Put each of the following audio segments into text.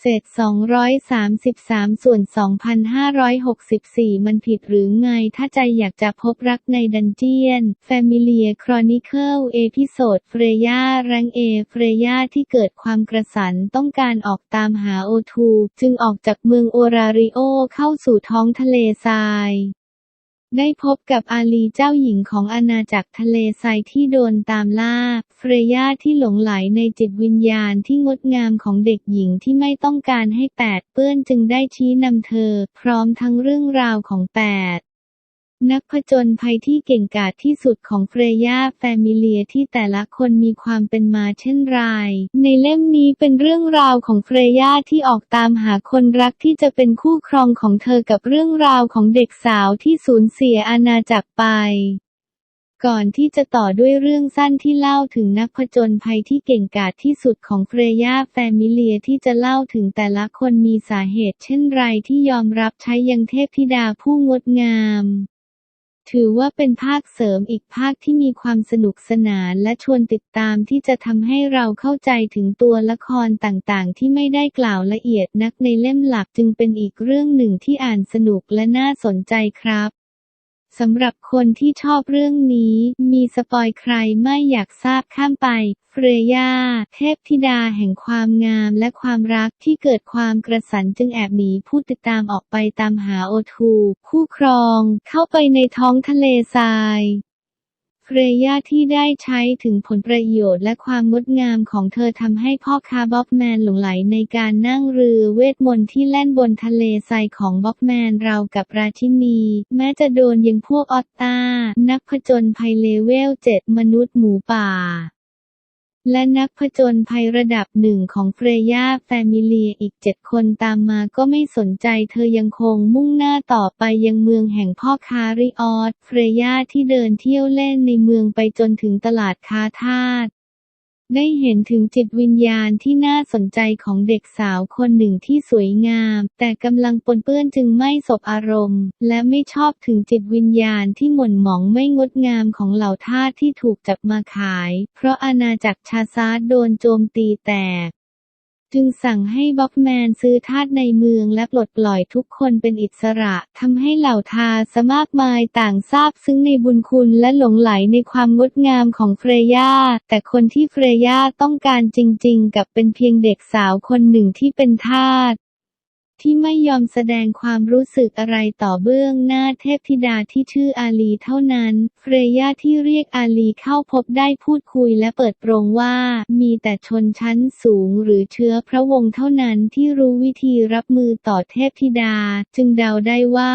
เศษ 233 ส่วน 2,564 มันผิดหรือไง ถ้าใจอยากจะพบรักในดันเจียน แฟมิเลียครอนิเคิลเอพิโซดเฟรย่าแรงเอ เฟรย่าที่เกิดความกระสันต้องการออกตามหาโอทู จึงออกจากเมืองโอราริโอเข้าสู่ท้องทะเลทราย ได้พบกับอาลีเจ้าหญิงของอาณาจักรทะเลทรายที่โดนตามล่า เฟรย่าที่หลงไหลในจิตวิญญาณที่งดงามของเด็กหญิงที่ไม่ต้องการให้แปดเปื้อนจึงได้ชี้นำเธอ พร้อมทั้งเรื่องราวของแปด นักผจญภัยที่เก่งกาจที่สุดของเฟรย่าแฟมิเลียที่แต่ละคนมีความเป็นมาเช่นไร ในเล่มนี้เป็นเรื่องราวของเฟรย่าที่ออกตามหาคนรักที่จะเป็นคู่ครองของเธอกับเรื่องราวของเด็กสาวที่สูญเสียอาณาจักรไป ก่อนที่จะต่อด้วยเรื่องสั้นที่เล่าถึงนักผจญภัยที่เก่งกาจที่สุดของเฟรย่าแฟมิเลียที่จะเล่าถึงแต่ละคนมีสาเหตุเช่นไรที่ยอมรับใช้ยังเทพธิดาผู้งดงาม ถือว่าเป็นภาคเสริมอีกภาคที่มีความสนุกสนานและชวนติดตามที่จะทำให้เราเข้าใจถึงตัวละครต่างๆ ที่ไม่ได้กล่าวละเอียดนักในเล่มหลักจึงเป็นอีกเรื่องหนึ่งที่อ่านสนุกและน่าสนใจครับสำหรับคนที่ชอบเรื่องนี้ มีสปอยใครไม่อยากทราบข้ามไป เฟรย่าเทพธิดาแห่งความงามและความรักที่เกิดความกระสันจึงแอบหนีผู้ติดตามออกไปตามหาโอทูคู่ครอง เข้าไปในท้องทะเลทรายเฟรย่าที่ได้ใช้ถึงผลประโยชน์และความงดงามของเธอทำให้พ่อค้าบ๊อบแมนหลงไหลในการนั่งเรือเวทมนต์ที่แล่นบนทะเลทรายของบ๊อบแมนราวกับราชินี แม้จะโดนยังพวกออตตา นักผจญภัยเลเวล 7 มนุษย์หมูป่า และนักผจญภัยระดับหนึ่งของเฟรย่าแฟมิเลียอีกเจ็ดคนตามมาก็ไม่สนใจเธอยังคงมุ่งหน้าต่อไปยังเมืองแห่งพ่อคาริออสเฟรย่าที่เดินเที่ยวเล่นในเมืองไปจนถึงตลาดค้าทาส ได้เห็นถึงจิตวิญญาณที่น่าสนใจของเด็กสาวคนหนึ่งที่สวยงาม แต่กำลังปนเปื้อนจึงไม่สบอารมณ์ และไม่ชอบถึงจิตวิญญาณที่หม่นหมองไม่งดงามของเหล่าทาสที่ถูกจับมาขาย เพราะอาณาจักรชาซาร์ดโดนโจมตีแตก จึงสั่งให้บ็อกแมนซื้อทาสในเมืองและปลดปล่อยทุกคนเป็นอิสระทำให้เหล่าทาสมากมายต่างซาบซึ้งในบุญคุณและหลงไหลในความงดงามของเฟรย่า แต่คนที่เฟรย่าต้องการจริงๆ กับเป็นเพียงเด็กสาวคนหนึ่งที่เป็นทาส ที่ไม่ยอมแสดงความรู้สึกอะไรต่อเบื้องหน้าเทพธิดาที่ชื่ออาลีเท่านั้น เฟรย่าที่เรียกอาลีเข้าพบได้พูดคุยและเปิดโปรงว่า มีแต่ชนชั้นสูงหรือเชื้อพระวงศ์เท่านั้นที่รู้วิธีรับมือต่อเทพธิดา จึงเดาได้ว่า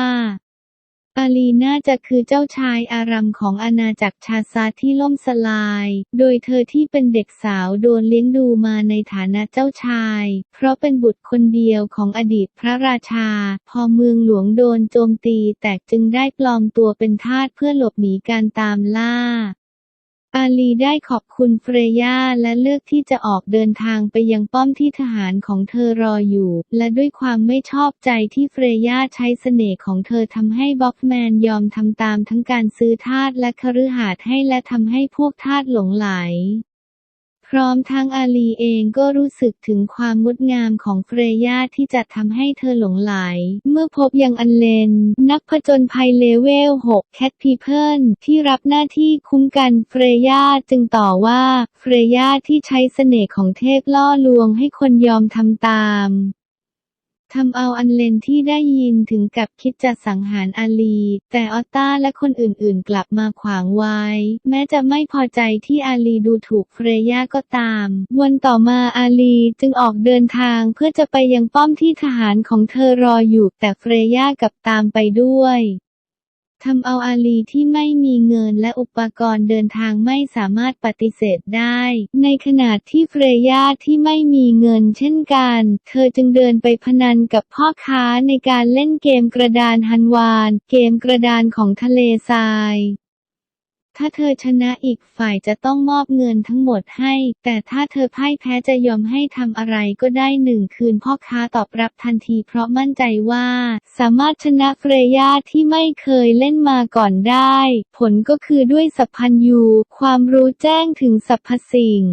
อาลีน่าจะคือเจ้าชายอารัมของอาณาจักรชาซาที่ล่มสลาย โดยเธอที่เป็นเด็กสาวโดนเลี้ยงดูมาในฐานะเจ้าชาย เพราะเป็นบุตรคนเดียวของอดีตพระราชา พอเมืองหลวงโดนโจมตีแตกจึงได้ปลอมตัวเป็นทาสเพื่อหลบหนีการตามล่า อาลีได้ขอบคุณเฟรย่าและเลือกที่จะออกเดินทางไปยังป้อมที่ทหารของเธอรออยู่ และด้วยความไม่ชอบใจที่เฟรย่าใช้เสน่ห์ของเธอทำให้บ็อกแมนยอมทำตามทั้งการซื้อทาสและคฤหาสน์ให้และทำให้พวกทาสหลงไหล พร้อมทั้งอาลีเองก็รู้สึกถึงความงดงามของเฟรย่าที่จะทำให้เธอหลงไหล เมื่อพบยังอันเลน นักผจญภัยเลเวล 6 แคทพีเพิลที่รับหน้าที่คุ้มกันเฟรย่าจึงต่อว่าเฟรย่าที่ใช้เสน่ห์ของเทพล่อลวงให้คนยอมทำตาม ทำเอาอันเลนที่ได้ยินถึงกับคิดจะสังหารอาลี แต่ออตตาและคนอื่นๆ กลับมาขวางไว้ แม้จะไม่พอใจที่อาลีดูถูกเฟรย่าก็ตาม วันต่อมาอาลีจึงออกเดินทางเพื่อจะไปยังป้อมที่ทหารของเธอรออยู่ แต่เฟรย่ากับตามไปด้วย ทำเอาอาลีที่ไม่มีเงินและอุปกรณ์เดินทางไม่สามารถปฏิเสธได้ ในขณะที่เฟรย่าที่ไม่มีเงินเช่นกัน เธอจึงเดินไปพนันกับพ่อค้าในการเล่นเกมกระดานฮันวาน เกมกระดานของทะเลทราย ถ้าเธอชนะอีกฝ่ายจะต้องมอบเงินทั้งหมดให้ แต่ถ้าเธอพ่ายแพ้จะยอมให้ทำอะไรก็ได้หนึ่งคืนพ่อค้าตอบรับทันทีเพราะมั่นใจว่า สามารถชนะเฟรย่าที่ไม่เคยเล่นมาก่อนได้ ผลก็คือด้วยสัพพัญญูความรู้แจ้งถึงสรรพสิ่ง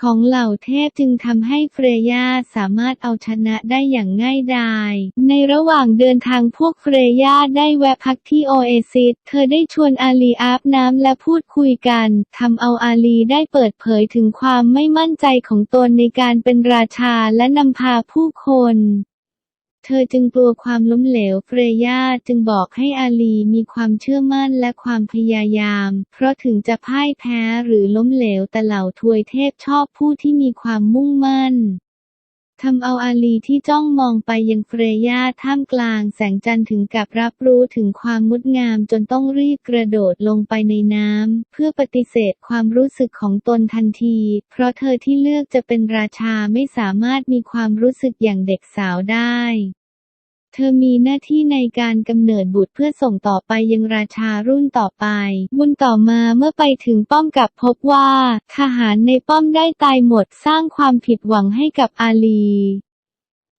ของเหล่าเทพจึงทำให้เฟรยาสามารถเอาชนะได้อย่างง่ายดาย ในระหว่างเดินทางพวกเฟรยาได้แวะพักที่โอเอซิส เธอได้ชวนอาลีอาบน้ำและพูดคุยกันทำเอาอาลีได้เปิดเผยถึงความไม่มั่นใจของตนในการเป็นราชาและนำพาผู้คน เธอจึงกลัวความล้มเหลวเฟรย่าจึงบอกให้อาลีมีความเชื่อมั่นและความพยายาม เพราะถึงจะพ่ายแพ้หรือล้มเหลวแต่เหล่าทวยเทพชอบผู้ที่มีความมุ่งมั่น ทำเอาอาลีที่จ้องมองไปยังเฟรย่าท่ามกลางแสงจันทร์ถึงกับรับรู้ถึงความงดงามจนต้องรีบกระโดดลงไปในน้ำ เพื่อปฏิเสธความรู้สึกของตนทันที เพราะเธอที่เลือกจะเป็นราชาไม่สามารถมีความรู้สึกอย่างเด็กสาวได้ เธอมีหน้าที่ในการกำเนิดบุตรเพื่อส่งต่อไปยังราชารุ่นต่อไป บุญต่อมาเมื่อไปถึงป้อมกับพบว่า ทหารในป้อมได้ตายหมดสร้างความผิดหวังให้กับอาลี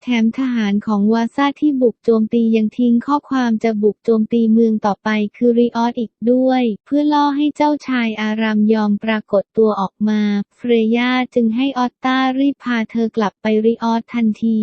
แถมทหารของวาซาที่บุกโจมตียังทิ้งข้อความจะบุกโจมตีเมืองต่อไปคือริออสอีกด้วย เพื่อล่อให้เจ้าชายอารามยอมปรากฏตัวออกมา เฟรย่าจึงให้ออตตารีบพาเธอกลับไปริออสทันที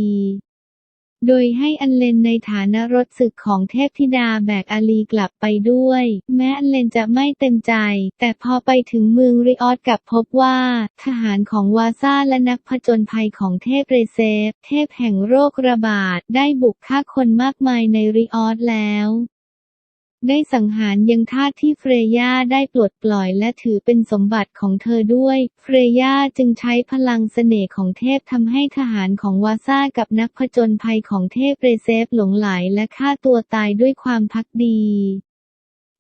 โดยให้อันเลนในฐานะรถศึกของเทพธิดาแบกอาลีกลับไปด้วย แม้อันเลนจะไม่เต็มใจ แต่พอไปถึงเมืองริออสกับพบว่า ทหารของวาซาและนักผจญภัยของเทพเรเซฟ เทพแห่งโรคระบาด ได้บุกฆ่าคนมากมายในริออสแล้ว ได้สังหารยังทาสที่เฟรย่าได้ปลดปล่อยและถือเป็นสมบัติของเธอด้วย เฟรย่าจึงใช้พลังเสน่ห์ของเทพทำให้ทหารของวาซ่ากับนักผจญภัยของเทพเรเซฟหลงไหลและฆ่าตัวตายด้วยความพักดี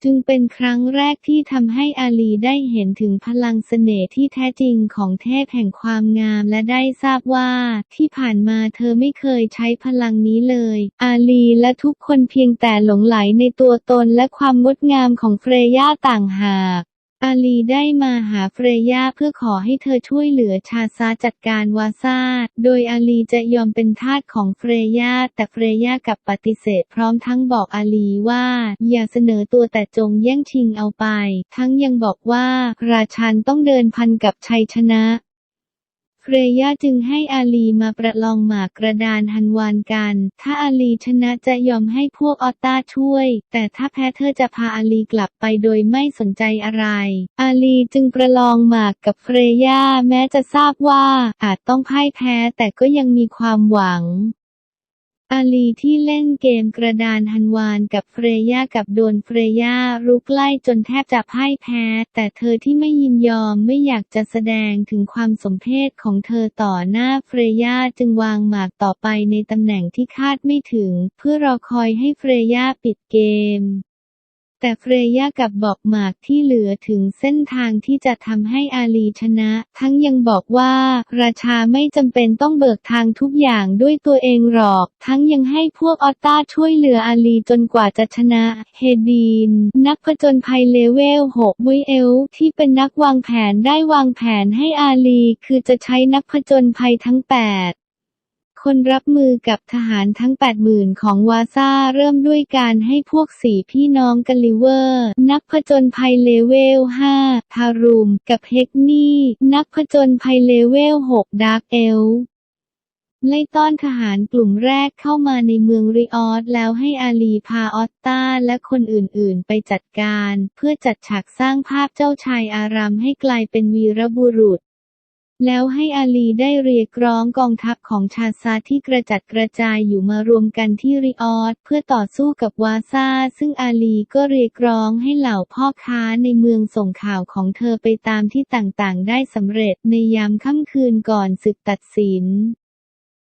จึงเป็นครั้งแรกที่ทำให้อาลีได้เห็นถึงพลังเสน่ห์ที่แท้จริงของเทพแห่งความงามและได้ทราบว่า ที่ผ่านมาเธอไม่เคยใช้พลังนี้เลย อาลีและทุกคนเพียงแต่หลงไหลในตัวตนและความงดงามของเฟรย่าต่างหาก อาลีได้มาหาเฟรย่าเพื่อขอให้เธอช่วยเหลือชาซาจัดการวาซาโดยอาลีจะยอมเป็นทาสของเฟรย่าแต่เฟรย่ากับปฏิเสธพร้อมทั้งบอกอาลีว่า อย่าเสนอตัวแต่จงแย่งชิงเอาไป ทั้งยังบอกว่า ราชันต้องเดินพันกับชัยชนะ เฟรย่าจึงให้อาลีมาประลองหมากกระดานฮันวานกัน ถ้าอาลีชนะจะยอมให้พวกออตตาช่วย แต่ถ้าแพ้เธอจะพาอาลีกลับไปโดยไม่สนใจอะไร อาลีจึงประลองหมากกับเฟรย่าแม้จะทราบว่าอาจต้องพ่ายแพ้แต่ก็ยังมีความหวัง อาลีที่เล่นเกมกระดานฮันวานกับเฟรย่ากับโดนเฟรย่ารุกไล่จนแทบจะพ่ายแพ้ แต่เธอที่ไม่ยินยอมไม่อยากจะแสดงถึงความสมเพศของเธอต่อหน้าเฟรย่าจึงวางหมากต่อไปในตำแหน่งที่คาดไม่ถึง เพื่อรอคอยให้เฟรย่าปิดเกม แต่เฟรย่ากับบอกหมากที่เหลือถึงเส้นทางที่จะทำให้อาลีชนะ ทั้งยังบอกว่า ราชาไม่จำเป็นต้องเบิกทางทุกอย่างด้วยตัวเองหรอก ทั้งยังให้พวกออตตาช่วยเหลืออาลีจนกว่าจะชนะ เฮดีน นักผจญภัยเลเวล6วิเอลที่เป็นนักวางแผนได้วางแผนให้อาลี คือจะใช้นักผจญภัยทั้ง 8 คนรับมือกับทหารทั้ง 80,000 ของวาซ่าเริ่มด้วยการให้พวกสี่พี่น้องกันลิเวอร์ นักผจญภัยเลเวล 5 ทารุม กับเฮกนี่ นักผจญภัยเลเวล 6 ดาร์กเอลไล่ต้อนทหารกลุ่มแรกเข้ามาในเมืองริออสแล้วให้อาลีพาออตตาและคนอื่นๆ ไปจัดการ เพื่อจัดฉากสร้างภาพเจ้าชายอารามให้กลายเป็นวีรบุรุษ แล้วให้อาลีได้เรียกร้องกองทัพของชาซาที่กระจัดกระจายอยู่มารวมกันที่ริออสเพื่อต่อสู้กับวาซาซึ่งอาลีก็เรียกร้องให้เหล่าพ่อค้าในเมืองส่งข่าวของเธอไปตามที่ต่างๆ ได้สำเร็จในยามค่ำคืนก่อนศึกตัดสิน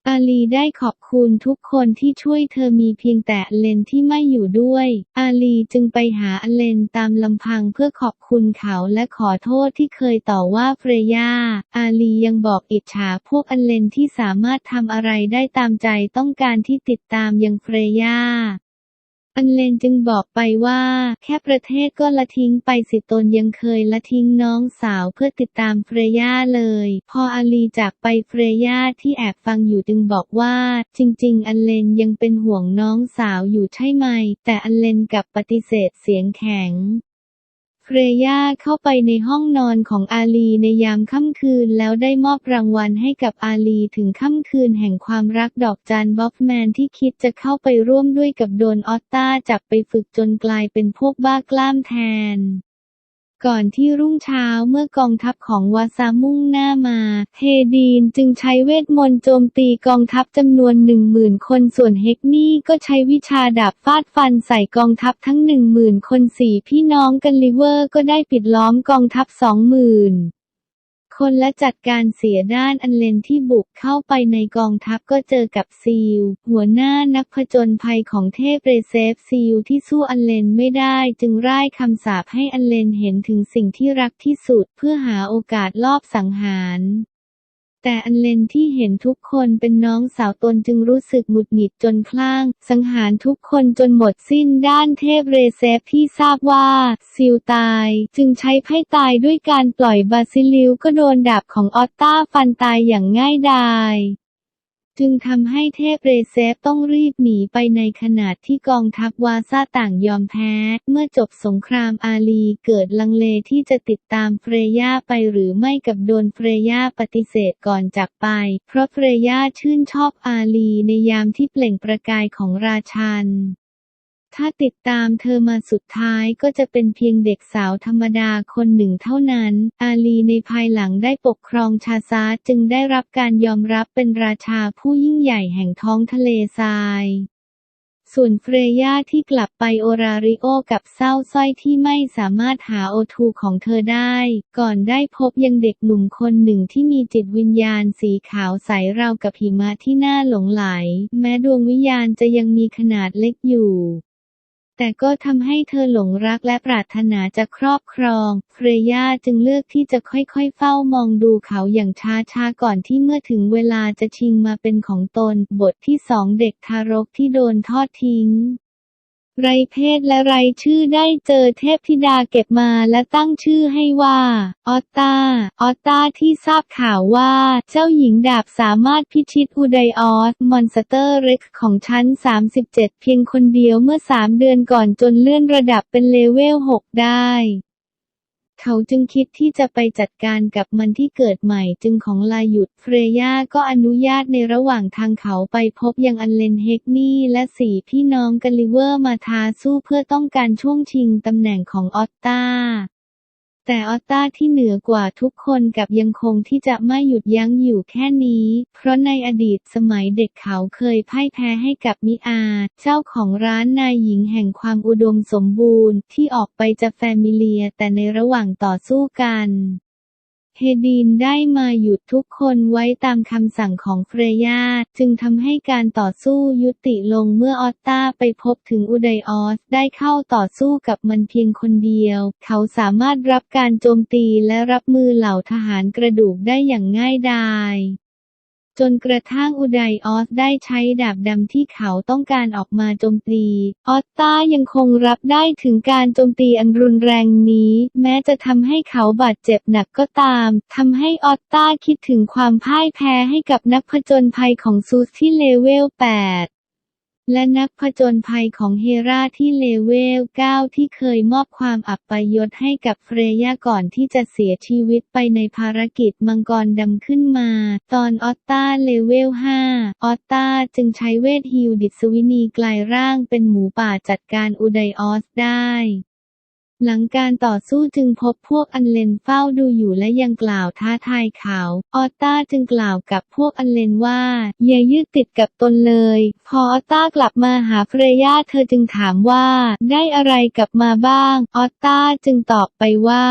อาลีได้ขอบคุณทุกคนที่ช่วยเธอมีเพียงแต่เลนที่ไม่อยู่ด้วย อาลีจึงไปหาอเลนตามลำพังเพื่อขอบคุณเขาและขอโทษที่เคยต่อว่าเฟรย่าอาลียังบอกอิจฉาพวกอเลนที่สามารถทำอะไรได้ตามใจต้องการที่ติดตามยังเฟรย่า อันเลนจึงบอกไปว่า แค่ประเทศก็ละทิ้งไปสิตนยังเคยละทิ้งน้องสาวเพื่อติดตามเฟรย่าเลย พออาลีจากไปเฟรย่าที่แอบฟังอยู่จึงบอกว่า จริง ๆ อันเลนยังเป็นห่วงน้องสาวอยู่ใช่ไหม แต่อันเลนกลับปฏิเสธเสียงแข็ง เฟรย่าเข้าไปในห้องนอนของอาลีในยามค่ำคืนแล้วได้มอบรางวัลให้กับอาลีถึงค่ำคืนแห่งความรักดอกจันบ๊อบแมนที่คิดจะเข้าไปร่วมด้วยกับโดนออตตาจับไปฝึกจนกลายเป็นพวกบ้ากล้ามแทน ก่อนที่รุ่งเช้าเมื่อกองทัพของวาซามุ่งหน้ามา เฮดีนจึงใช้เวทมนต์โจมตีกองทัพจำนวนหนึ่งหมื่นคนส่วนเฮกนี่ก็ใช้วิชาดาบฟาดฟันใส่กองทัพทั้งหนึ่งหมื่นคนสี่พี่น้องกันลิเวอร์ก็ได้ปิดล้อมกองทัพสองหมื่น คนและจัดการเสียด้านอันเลนที่บุกเข้าไปในกองทัพก็เจอกับซีล หัวหน้านักผจญภัยของเทพเรเซฟซีลที่สู้อันเลนไม่ได้จึงร่ายคำสาปให้อันเลนเห็นถึงสิ่งที่รักที่สุดเพื่อหาโอกาสลอบสังหาร แต่อันเลนที่เห็นทุกคนเป็นน้องสาวตนจึงรู้สึกหงุดหงิดจนคลั่ง สังหารทุกคนจนหมดสิ้นด้านเทพเรเซฟที่ทราบว่าซิลตาย จึงใช้ไพ่ตายด้วยการปล่อยบาซิลิวก็โดนดาบของออตตาฟันตายอย่างง่ายดาย จึงทำให้เทพเรเซฟต้องรีบหนีไปในขณะที่กองทัพวาซาต่างยอมแพ้ เมื่อจบสงครามอาลีเกิดลังเลที่จะติดตามเฟรย่าไปหรือไม่กับโดนเฟรย่าปฏิเสธก่อนจากไป เพราะเฟรย่าชื่นชอบอาลีในยามที่เปล่งประกายของราชัน ถ้าติดตามเธอมาสุดท้ายก็จะเป็นเพียงเด็กสาวธรรมดาคนหนึ่งเท่านั้น อาลีในภายหลังได้ปกครองชาซาจึงได้รับการยอมรับเป็นราชาผู้ยิ่งใหญ่แห่งท้องทะเลทรายส่วนเฟรย่าที่กลับไปโอราริโอกับเศร้าสร้อยที่ไม่สามารถหาโอทูของเธอได้ ก่อนได้พบยังเด็กหนุ่มคนหนึ่งที่มีจิตวิญญาณสีขาวใสราวกับหิมะที่น่าหลงไหล แม้ดวงวิญญาณจะยังมีขนาดเล็กอยู่ แต่ก็ทำให้เธอหลงรักและปรารถนาจะครอบครอง เฟรย่าจึงเลือกที่จะค่อยๆเฝ้ามองดูเขาอย่างช้าๆก่อนที่เมื่อถึงเวลาจะชิงมาเป็นของตน บทที่สองเด็กทารกที่โดนทอดทิ้ง ไรเพศและไรชื่อได้เจอเทพธิดาเก็บมาและตั้งชื่อให้ว่าออตตาออตตาที่ทราบข่าวว่า เจ้าหญิงดาบสามารถพิชิตอุไดออสมอนสเตอร์เร็กของชั้น 37 เพียงคนเดียวเมื่อ 3 เดือนก่อนจนเลื่อนระดับเป็นเลเวล 6 ได้ เขาจึงคิดที่จะไปจัดการกับมันที่เกิดใหม่จึงของลาหยุดเฟรย่าก็อนุญาตในระหว่างทางเขาไปพบยังอันเลนเฮกนี่และสี่พี่น้องกันลิเวอร์มาท้าสู้เพื่อต้องการช่วงชิงตำแหน่งของออตตา แต่ออตตาที่เหนือกว่าทุกคนกับยังคงที่จะไม่หยุดยั้งอยู่แค่นี้ เพราะในอดีตสมัยเด็กเขาเคยพ่ายแพ้ให้กับมิอา เจ้าของร้านนายหญิงแห่งความอุดมสมบูรณ์ที่ออกไปจะแฟมิเลียแต่ในระหว่างต่อสู้กัน เฮดีนได้มาหยุดทุกคนไว้ตามคำสั่งของเฟรย่าจึงทำให้การต่อสู้ยุติลงเมื่อออตตาไปพบถึงอุไดออสได้เข้าต่อสู้กับมันเพียงคนเดียว เขาสามารถรับการโจมตีและรับมือเหล่าทหารกระดูกได้อย่างง่ายดาย จนกระทั่งอุไดออสได้ใช้ดาบดำที่เขาต้องการออกมาโจมตี ออสตายังคงรับได้ถึงการโจมตีอันรุนแรงนี้ แม้จะทำให้เขาบาดเจ็บหนักก็ตามทำให้ออสตาคิดถึงความพ่ายแพ้ให้กับนักผจญภัยของซูสที่เลเวล 8 และนักผจญภัยของเฮราที่เลเวล 9 ที่เคยมอบความอับปยศให้กับเฟรย่าก่อนที่จะเสียชีวิตไปในภารกิจมังกรดำขึ้นมา ตอนออตตาเลเวล 5 ออตตาจึงใช้เวทฮิวดิสวินีกลายร่างเป็นหมูป่าจัดการอุไดออสได้ หลังการต่อสู้จึงพบพวกอันเลนเฝ้าดูอยู่และยังกล่าวท้าทายเขา ออตตาจึงกล่าวกับพวกอันเลนว่า อย่ายึดติดกับตนเลย พอออตตากลับมาหาเฟรย่าเธอจึงถามว่า ได้อะไรกลับมาบ้าง ออตตาจึงตอบไปว่า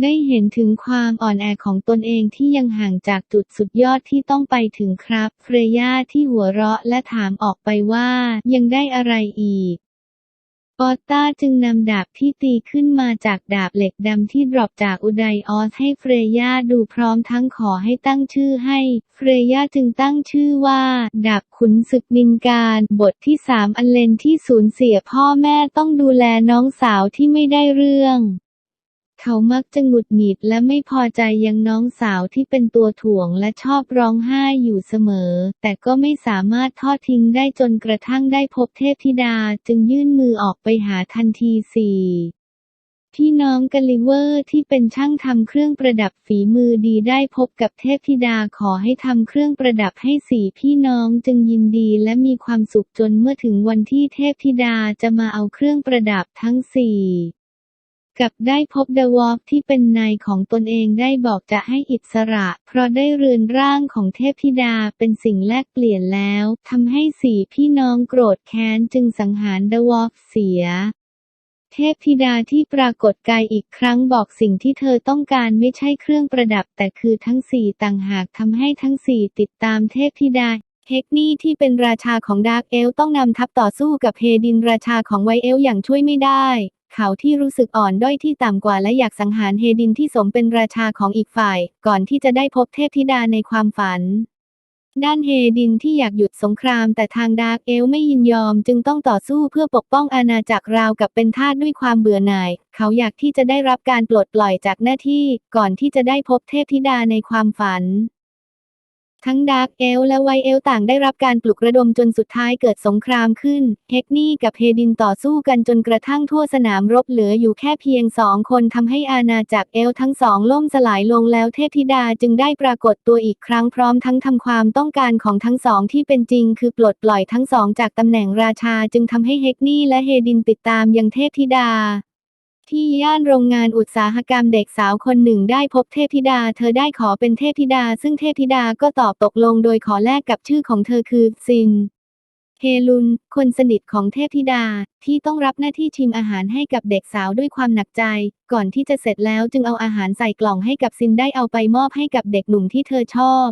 ได้เห็นถึงความอ่อนแอของตนเองที่ยังห่างจากจุดสุดยอดที่ต้องไปถึงครับ เฟรย่าที่หัวเราะและถามออกไปว่ายังได้อะไรอีก ออตตาจึงนำดาบที่ตีขึ้นมาจากดาบเหล็กดำที่ดรอปจากอุไดออสให้เฟรย่าดูพร้อมทั้งขอให้ตั้งชื่อให้ เฟรย่าจึงตั้งชื่อว่า ดาบขุนศึกนินการ บทที่สามอันเลนที่สูญเสียพ่อแม่ต้องดูแลน้องสาวที่ไม่ได้เรื่อง เขามักจะหงุดหงิดและไม่พอใจยังน้องสาวที่เป็นตัวถ่วงและชอบร้องไห้อยู่เสมอ แต่ก็ไม่สามารถทอดทิ้งได้จนกระทั่งได้พบเทพธิดาจึงยื่นมือออกไปหาทันทีสี่พี่น้องกาลิเวอร์ที่เป็นช่างทำเครื่องประดับฝีมือดีได้พบกับเทพธิดาขอให้ทำเครื่องประดับให้สี่พี่น้องจึงยินดีและมีความสุขจนเมื่อถึงวันที่เทพธิดาจะมาเอาเครื่องประดับทั้งสี่ กับได้พบเดอะวอล์กที่เป็นนายของตนเองได้บอกจะให้อิสระ เพราะได้เรือนร่างของเทพธิดาเป็นสิ่งแลกเปลี่ยนแล้วทำให้สี่พี่น้องโกรธแค้นจึงสังหารเดอะวอล์กเสีย เทพธิดาที่ปรากฏกายอีกครั้งบอกสิ่งที่เธอต้องการไม่ใช่เครื่องประดับ แต่คือทั้งสี่ต่างหากทำให้ทั้งสี่ติดตามเทพธิดาเฮกนี่ที่เป็นราชาของดาร์กเอลต้องนำทัพต่อสู้กับเฮดินราชาของไวเอลอย่างช่วยไม่ได้ เขาที่รู้สึกอ่อนด้อยที่ต่ำกว่าและอยากสังหารเฮดินที่สมเป็นราชาของอีกฝ่าย ก่อนที่จะได้พบเทพธิดาในความฝัน ด้านเฮดินที่อยากหยุดสงครามแต่ทางดาร์กเอลไม่ยินยอมจึงต้องต่อสู้เพื่อปกป้องอาณาจักรราวกับเป็นทาสด้วยความเบื่อหน่าย เขาอยากที่จะได้รับการปลดปล่อยจากหน้าที่ ก่อนที่จะได้พบเทพธิดาในความฝัน ทั้งดาร์กเอลและไวเอลต่างได้รับการปลุกระดมจนสุดท้ายเกิดสงครามขึ้น เฮกนี่กับเฮดินต่อสู้กันจนกระทั่งทั่วสนามรบเหลืออยู่แค่เพียงสองคนทำให้อาณาจักรเอลทั้งสองล่มสลายลงแล้วเทพธิดาจึงได้ปรากฏตัวอีกครั้งพร้อมทั้งทำความต้องการของทั้งสองที่เป็นจริง คือปลดปล่อยทั้งสองจากตำแหน่งราชาจึงทำให้เฮกนี่และเฮดินติดตามยังเทพธิดา ที่ย่านโรงงานอุตสาหกรรมเด็กสาวคนหนึ่งได้พบเทพธิดา เธอได้ขอเป็นเทพธิดา ซึ่งเทพธิดาก็ตอบตกลงโดยขอแลกกับชื่อของเธอคือซินเฮลุน คนสนิทของเทพธิดา ที่ต้องรับหน้าที่ชิมอาหารให้กับเด็กสาวด้วยความหนักใจ ก่อนที่จะเสร็จแล้วจึงเอาอาหารใส่กล่องให้กับซินได้เอาไปมอบให้กับเด็กหนุ่มที่เธอชอบ